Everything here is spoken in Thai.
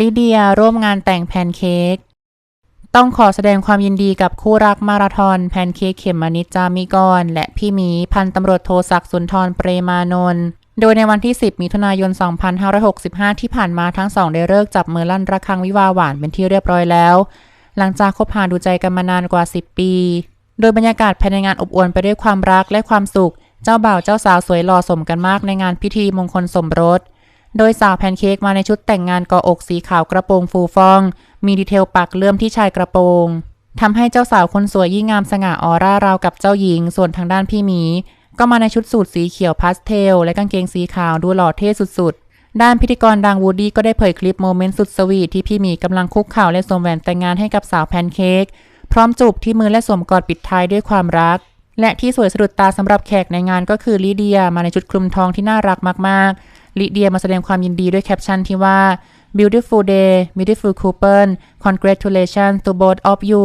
ลิเดียร่วมงานแต่งแพนเค้กต้องขอแสดงความยินดีกับคู่รักมาราธอนแพนเค้กเขมมานิจามิกร และพี่มีพันตำรวจโทศักดิ์สุนทรเปรมานนท์โดยในวันที่ 10 มิถุนายน 2565 ที่ผ่านมาทั้งสองได้เลิกจับมือลั่นระฆังวิวาหวานเป็นที่เรียบร้อยแล้ว หลังจากคบหาดูใจกันมานานกว่า 10 ปี โดยบรรยากาศภายในงานอบอวลไปด้วยความรักและความสุข เจ้าบ่าวเจ้าสาวสวยหล่อสมกันมากในงานพิธีมงคลสมรส โดยสาวแพนเค้กมาในชุดแต่งงานกออกสีขาวกระโปรงฟูฟ่อง มีดีเทลปักเลื่อมที่ชายกระโปรงทำให้เจ้าสาวคนสวยยิ่งงามสง่าออร่าราวกับเจ้าหญิง ส่วนทางด้านพี่หมี ก็มาในชุดสูทสีเขียวพาสเทล และกางเกงสีขาวดูหล่อเท่สุดๆ ด้านพิธีกรดังวูดดี้ก็ได้เผยคลิปโมเมนต์สุดสวีทที่พี่หมีกำลังคุกเข่าและสวมแหวนแต่งงานให้กับสาวแพนเค้กพร้อมจูบที่มือและสวมกอดปิดท้ายด้วยความรัก และที่สวยสะดุดตาสำหรับแขกในงานก็คือลิเดียมาในชุดคลุมทองที่น่ารักมากๆ ลิเดียมาแสดงความยินดีด้วยแคปชั่นที่ว่า beautiful day beautiful couple congratulations to both of you